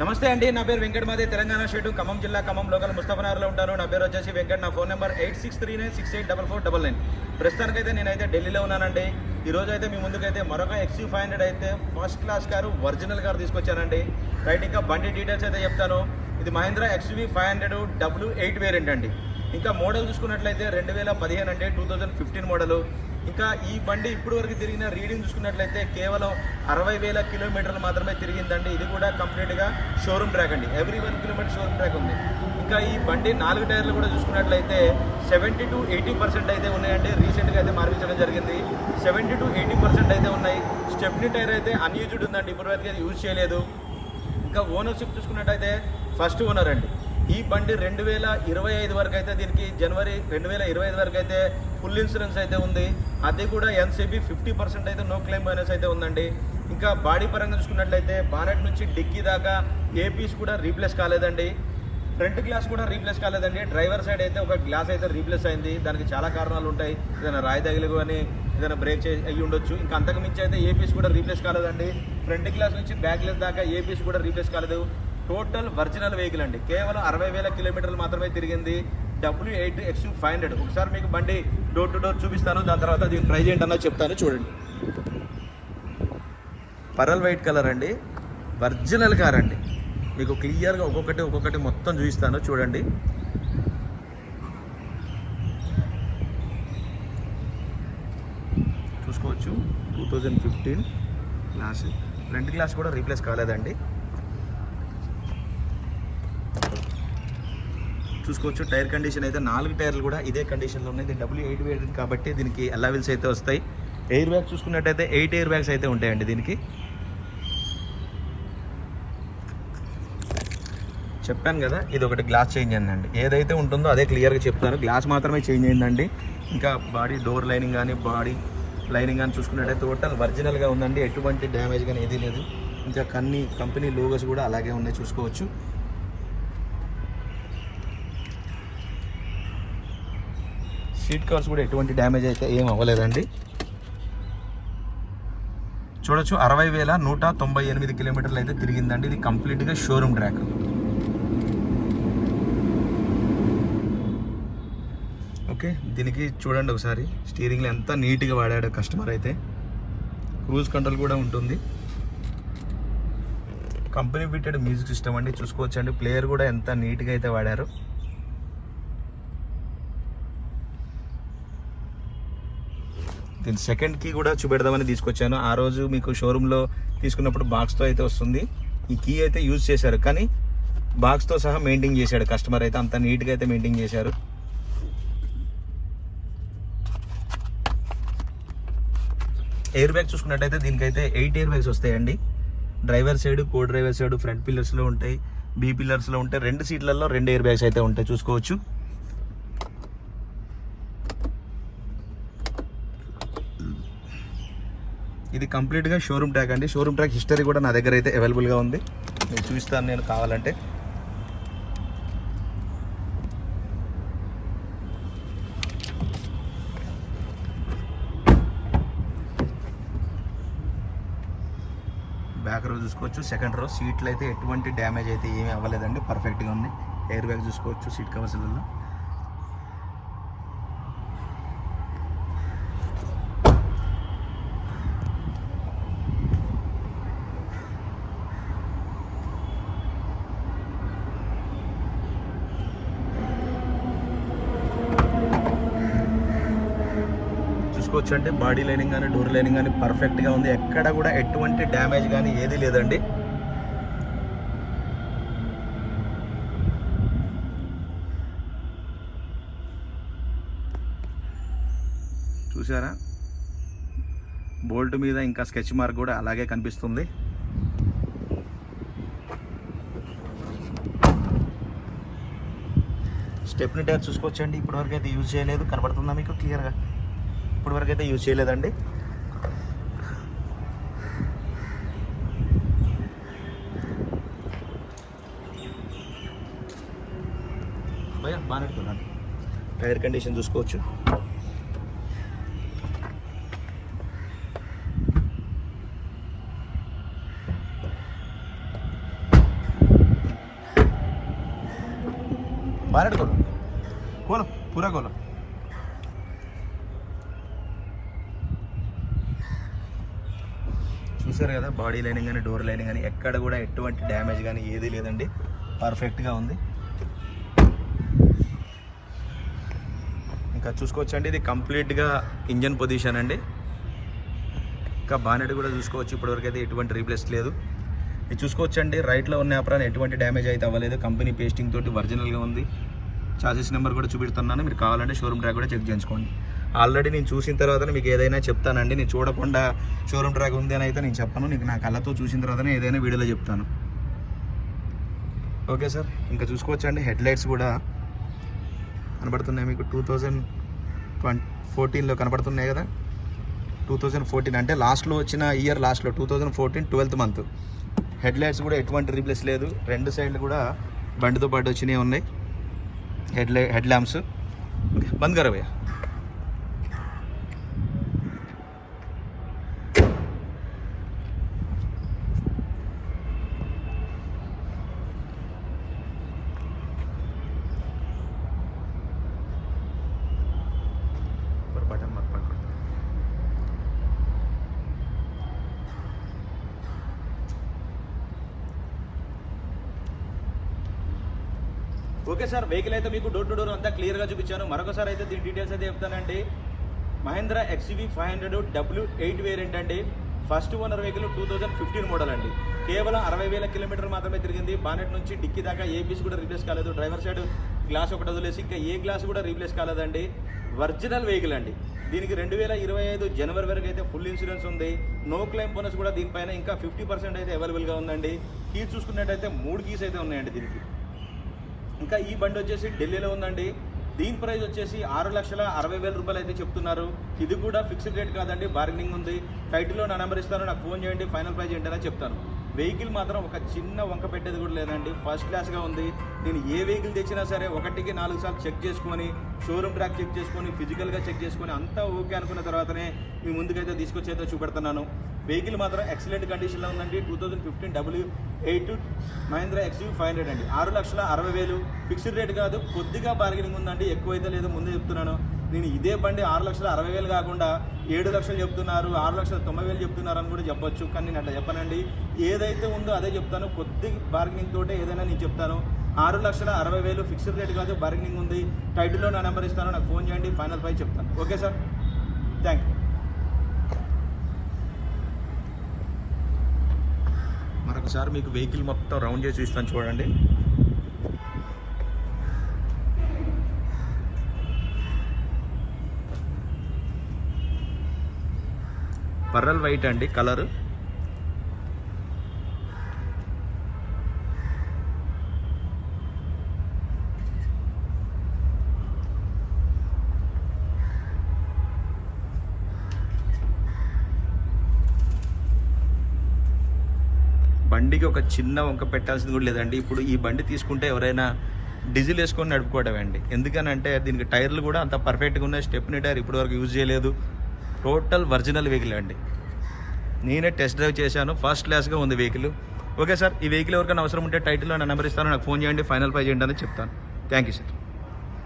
నమస్తే అండి నా పేరు వెంకట మాదే తెలంగాణ స్టేట్ ఖమ్మం జిల్లా ఖమ్మం లోకల్ ముస్తఫనగర్లో ఉంటాను. నా పేరు వచ్చేసి వెంకట్ నా phone number eight six three nine six eight double four double nine. ప్రస్తుతానికైతే నేనైతే ఢిల్లీలో ఉన్నానండి. ఈ రోజు అయితే మీ ముందుకైతే మరొక ఎక్స్యూ ఫైవ్ హండ్రెడ్ అయితే first class car original car తీసుకొచ్చానండి. రైట్ ఇంకా బండి డీటెయిల్స్ అయితే చెప్తాను. ఇది Mahindra XUV five hundred W eight variant అండి. ఇంకా మోడల్ చూసుకున్నట్లయితే రెండు వేల పదిహేను అంటే టూ థౌజండ్ ఫిఫ్టీన్ మోడల్ ఇంకా ఈ బండి ఇప్పుడు వరకు తిరిగిన రీడింగ్ చూసుకున్నట్లయితే కేవలం అరవై వేల కిలోమీటర్లు మాత్రమే తిరిగిందండి. ఇది కూడా కంప్లీట్గా షోరూమ్ ట్రాక్ అండి. Every one kilometre showroom track ఉంది. ఇంకా ఈ బండి నాలుగు టైర్లు కూడా చూసుకున్నట్లయితే సెవెంటీ టు ఎయిటీ పర్సెంట్ అయితే ఉన్నాయండి. రీసెంట్గా అయితే మార్పించడం జరిగింది. సెవెంటీ టు ఎయిటీ పర్సెంట్ అయితే ఉన్నాయి. స్టెప్నీ టైర్ అయితే అన్యూజ్డ్ ఉందండి. ఇప్పటివరకు అయితే యూజ్ చేయలేదు. ఇంకా ఓనర్షిప్ చూసుకున్నట్టయితే ఫస్ట్ ఓనర్ అండి. ఈ బండి రెండు వేల ఇరవై ఐదు వరకు అయితే దీనికి జనవరి రెండు వేల ఇరవై ఐదు వరకు అయితే ఫుల్ ఇన్సూరెన్స్ అయితే ఉంది. అది కూడా ఎన్సీబీ ఫిఫ్టీ పర్సెంట్ అయితే నో క్లెయిమ్ బోనస్ అయితే ఉందండి. ఇంకా బాడీ పరంగా చూసుకున్నట్లయితే బానెట్ నుంచి డిక్కీ దాకా ఏ పీస్ కూడా రీప్లేస్ కాలేదండి. ఫ్రంట్ గ్లాస్ కూడా రీప్లేస్ కాలేదండి. డ్రైవర్ సైడ్ అయితే ఒక గ్లాస్ అయితే రీప్లేస్ అయింది. దానికి చాలా కారణాలు ఉంటాయి. ఏదైనా రాయి తగిలి కానీ ఏదైనా బ్రేక్ చే అయ్యి ఉండొచ్చు. ఇంకా అంతకు మించి అయితే ఏ పీస్ కూడా రీప్లేస్ కాలేదండి. ఫ్రంట్ గ్లాస్ నుంచి బ్యాక్ గ్లాస్ దాకా ఏ పీస్ కూడా రీప్లేస్ కాలేదు. టోటల్ ఒరిజినల్ వెహికల్ అండి. కేవలం అరవై వేల కిలోమీటర్లు మాత్రమే తిరిగింది. W eight X five hundred ఒకసారి మీకు బండి డోర్ టు డోర్ చూపిస్తాను. దాని తర్వాత దీని ప్రైజ్ చేయండి చెప్తాను. చూడండి. పరల్ వైట్ కలర్ అండి. ఒరిజినల్ కార్ అండి. మీకు క్లియర్గా ఒక్కొక్కటి ఒక్కొక్కటి మొత్తం చూపిస్తాను. చూడండి. చూసుకోవచ్చు. Two thousand fifteen glass front glass కూడా రీప్లేస్ కాలేదండి. చూసుకోవచ్చు. టైర్ కండిషన్ అయితే నాలుగు టైర్లు కూడా ఇదే కండిషన్లో ఉన్నాయి. దీని డబ్ల్యూ ఎయిట్ వేరియెంట్ కాబట్టి దీనికి అలవెల్స్ అయితే వస్తాయి. ఎయిర్ బ్యాగ్ చూసుకున్నట్టయితే ఎయిట్ ఎయిర్ బ్యాగ్స్ అయితే ఉంటాయండి దీనికి. చెప్పాను కదా ఇది ఒకటి గ్లాస్ చేంజ్ అయిందండి. ఏదైతే ఉంటుందో అదే క్లియర్గా చెప్తాను. గ్లాస్ మాత్రమే చేంజ్ అయిందండి. ఇంకా బాడీ డోర్ లైనింగ్ కానీ బాడీ లైనింగ్ కానీ చూసుకున్నట్టయితే టోటల్ ఒరిజినల్గా ఉందండి. ఎటువంటి డ్యామేజ్ కానీ ఏదీ లేదు. ఇంకా కన్ని కంపెనీ లోగోస్ కూడా అలాగే ఉన్నాయి చూసుకోవచ్చు. సీట్ కవర్స్ కూడా ఎటువంటి డ్యామేజ్ అయితే ఏం అవ్వలేదండి. చూడొచ్చు అరవై వేల నూట తొంభై ఎనిమిది కిలోమీటర్లు అయితే తిరిగిందండి. ఇది కంప్లీట్గా షోరూమ్ ట్రాక్. ఓకే దీనికి చూడండి ఒకసారి. స్టీరింగ్లో ఎంత నీట్గా వాడాడు కస్టమర్ అయితే. క్రూజ్ కంట్రోల్ కూడా ఉంటుంది. కంపెనీ ఫిట్టెడ్ మ్యూజిక్ సిస్టమ్ అండి చూసుకోవచ్చండి. ప్లేయర్ కూడా ఎంత నీట్గా అయితే వాడారు. దీని సెకండ్ కీ కూడా చూపెడదామని తీసుకొచ్చాను. ఆ రోజు మీకు షోరూంలో తీసుకున్నప్పుడు బాక్స్తో అయితే వస్తుంది. ఈ కీ అయితే యూజ్ చేశారు. కానీ బాక్స్తో సహా మెయింటైన్ చేశాడు. కస్టమర్ అయితే అంత నీట్గా అయితే మెయింటైన్ చేశారు. ఎయిర్ బ్యాగ్ చూసుకున్నట్టయితే దీనికైతే ఎయిట్ ఎయిర్ బ్యాగ్స్ వస్తాయండి. Driver side co driver side front పిల్లర్స్లో ఉంటాయి. బీ పిల్లర్స్లో ఉంటాయి రెండు సీట్లలో రెండు ఎయిర్ బ్యాగ్స్ అయితే ఉంటాయి. చూసుకోవచ్చు. ఇది కంప్లీట్గా షోరూమ్ ట్రాక్ అండి. షోరూమ్ ట్రాక్ హిస్టరీ కూడా నా దగ్గర అయితే అవైలబుల్గా ఉంది. నేను చూపిస్తాను నేను కావాలంటే. బ్యాక్ రో చూసుకోవచ్చు సెకండ్ రో. సీట్లు అయితే ఎటువంటి డ్యామేజ్ అయితే ఏమీ అవ్వలేదండి. పర్ఫెక్ట్గా ఉంది. ఎయిర్ బ్యాగ్ చూసుకోవచ్చు సీట్ కవర్స్లలో చూసుకోవచ్చు అంటే బాడీ లైనింగ్ కానీ డోర్ లైనింగ్ కానీ పర్ఫెక్ట్గా ఉంది. ఎక్కడ కూడా ఎటువంటి డ్యామేజ్ కానీ ఏది లేదండి. చూసారా? బోల్ట్ మీద ఇంకా స్కెచ్ మార్క్ కూడా అలాగే కనిపిస్తుంది. స్టెప్ని టైర్ చూసుకోవచ్చండి. ఇప్పటివరకు అయితే యూజ్ చేయలేదు. కనబడుతుందా మీకు? క్లియర్గా ఇప్పటి వరకు అయితే యూజ్ చేయలేదండి. బాగానే టైర్ కండిషన్ చూసుకోవచ్చు. బాగా కోలం పూరా కోలం చూసారు కదా బాడీ లైనింగ్ కానీ డోర్ లైనింగ్ కానీ ఎక్కడ కూడా ఎటువంటి డ్యామేజ్ కానీ ఏదీ లేదండి. పర్ఫెక్ట్గా ఉంది. ఇంకా చూసుకోవచ్చండి ఇది కంప్లీట్గా ఇంజన్ పొజిషన్ అండి. ఇంకా బానెట్ కూడా చూసుకోవచ్చు ఇప్పటివరకు అయితే ఎటువంటి రీప్లేస్ లేదు. ఇది చూసుకోవచ్చండి రైట్లో ఉన్న అప్రాన్ ఎటువంటి డ్యామేజ్ అయితే అవ్వలేదు. కంపెనీ పేస్టింగ్ తోటి ఒరిజినల్గా ఉంది. చార్జెస్ నెంబర్ కూడా చూపిస్తున్నాను మీరు కావాలంటే షోరూమ్ ట్రాక్ కూడా చెక్ చేయించుకోండి. ఆల్రెడీ నేను చూసిన తర్వాత మీకు ఏదైనా చెప్తానండి. నేను చూడకుండా షోరూమ్ ట్రాక్ ఉంది అని అయితే నేను చెప్పను. నీకు నా కళ్ళతో చూసిన తర్వాతనే ఏదైనా వీడియోలో చెప్తాను. ఓకే సార్ ఇంకా చూసుకోవచ్చండి. హెడ్ లైట్స్ కూడా కనబడుతున్నాయి మీకు. టూ థౌజండ్ ట్వంటీ ఫోర్టీన్లో కనబడుతున్నాయి కదా? టూ థౌజండ్ ఫోర్టీన్ అంటే లాస్ట్లో వచ్చిన ఇయర్ లాస్ట్లో two thousand fourteen twelfth month head lights కూడా ఎటువంటి రీప్లేస్ లేదు. రెండు సైడ్లు కూడా బండితో పాటు వచ్చినవి ఉన్నాయి. हेडले हेडलॅम्प्स? बंद करा भैया. ఓకే సార్ వెహికల్ అయితే మీకు డోర్ టు డోర్ అంతా క్లియర్గా చూపించాను. మరొకసారి అయితే దీని డీటెయిల్స్ అయితే చెప్తానండి. Mahindra XUV five hundred W eight variant అండి. First owner vehicle two thousand fifteen model అండి. కేవలం అరవై వేల కిలోమీటర్ మాత్రమే తిరిగింది. బానెట్ నుంచి డిక్కీ దాకా ఏ పీస్ కూడా రీప్లేస్ కాలేదు. డ్రైవర్ సైడ్ గ్లాస్ ఒకటి వదిలేసి ఇంకా ఏ గ్లాస్ కూడా రీప్లేస్ కాలేదండి. ఒరిజినల్ వెహికల్ అండి. దీనికి రెండు వేల ఇరవై ఐదు జనవరి వరకు అయితే ఫుల్ ఇన్సూరెన్స్ ఉంది. నో క్లెయిమ్ బోనస్ కూడా దీనిపైన ఇంకా ఫిఫ్టీ పర్సెంట్ అయితే అవైలబుల్గా ఉందండి. కీస్ చూసుకున్నట్టయితే మూడు కీస్ అయితే ఉన్నాయండి దీనికి. ఇంకా ఈ బండి వచ్చేసి ఢిల్లీలో ఉందండి. దీని ప్రైస్ వచ్చేసి ఆరు లక్షల అరవై వేల రూపాయలు అయితే చెప్తున్నారు. ఇది కూడా ఫిక్స్డ్ రేట్ కాదండి బార్గెనింగ్ ఉంది. టైటిల్లో నా నెంబర్ ఇస్తాను నాకు ఫోన్ చేయండి ఫైనల్ ప్రైస్ ఏంటనే చెప్తాను. వెహికల్ మాత్రం ఒక చిన్న వంక పెట్టేది కూడా లేదండి ఫస్ట్ క్లాస్గా ఉంది. నేను ఏ వెహికల్ తెచ్చినా సరే ఒకటికి నాలుగు సార్లు చెక్ చేసుకొని షోరూమ్ ట్రాక్ చెక్ చేసుకొని ఫిజికల్గా చెక్ చేసుకొని అంతా ఓకే అనుకున్న తర్వాతనే మీ ముందుకైతే తీసుకొచ్చి అయితే చూపెడుతున్నాను. వెహికల్ మాత్రం ఎక్సలెంట్ కండిషన్లో ఉందండి. Two thousand fifteen W eight Mahindra XUV five hundred అండి. ఆరు లక్షల అరవై వేలు. ఫిక్స్డ్ రేట్ కాదు కొద్దిగా బార్గెనింగ్ ఉందండి. ఎక్కువైతే లేదు ముందే చెప్తున్నాను. నేను ఇదే బండి ఆరు లక్షల అరవై వేలు కాకుండా ఏడు లక్షలు చెప్తున్నారు ఆరు లక్షల తొంభై వేలు చెప్తున్నారు అని కూడా చెప్పొచ్చు. కానీ నేను అట్లా చెప్పనండి. ఏదైతే ఉందో అదే చెప్తాను. కొద్ది బార్గెనింగ్ తోటే ఏదైనా నేను చెప్తాను. ఆరు లక్షల అరవై వేలు ఫిక్స్డ్ రేట్ కాదు బార్గెనింగ్ ఉంది. టైటిల్లో నా నెంబర్ ఇస్తాను. నాకు ఫోన్ చేయండి. ఫైనల్ ప్రైస్ చెప్తాను. ఓకే సార్ థ్యాంక్ యూ ఒకసారి మీకు వెహికల్ మొత్తం రౌండ్ చేసి ఇస్తాను చూడండి. పర్రల్ వైట్ అండి కలర్. బండికి ఒక చిన్న వంక పెట్టాల్సింది కూడా లేదండి. ఇప్పుడు ఈ బండి తీసుకుంటే ఎవరైనా డీజిల్ వేసుకొని నడుపుకోవడమే అండి ఎందుకనంటే దీనికి టైర్లు కూడా అంత పర్ఫెక్ట్గా ఉన్నాయి. స్టెప్ని టైర్ ఇప్పటివరకు యూజ్ చేయలేదు. టోటల్ ఒరిజినల్ వెహికల్ అండి. నేనే టెస్ట్ డ్రైవ్ చేశాను. ఫస్ట్ క్లాస్గా ఉంది వెహికల్. ఓకే సార్ ఈ వెహికల్ ఎవరికైనా అవసరం ఉంటే టైటిల్లో నా నెంబర్ ఇస్తాను. నాకు ఫోన్ చేయండి ఫైనల్ ఫైవ్ చేయండి అని చెప్తాను. Thank you sir.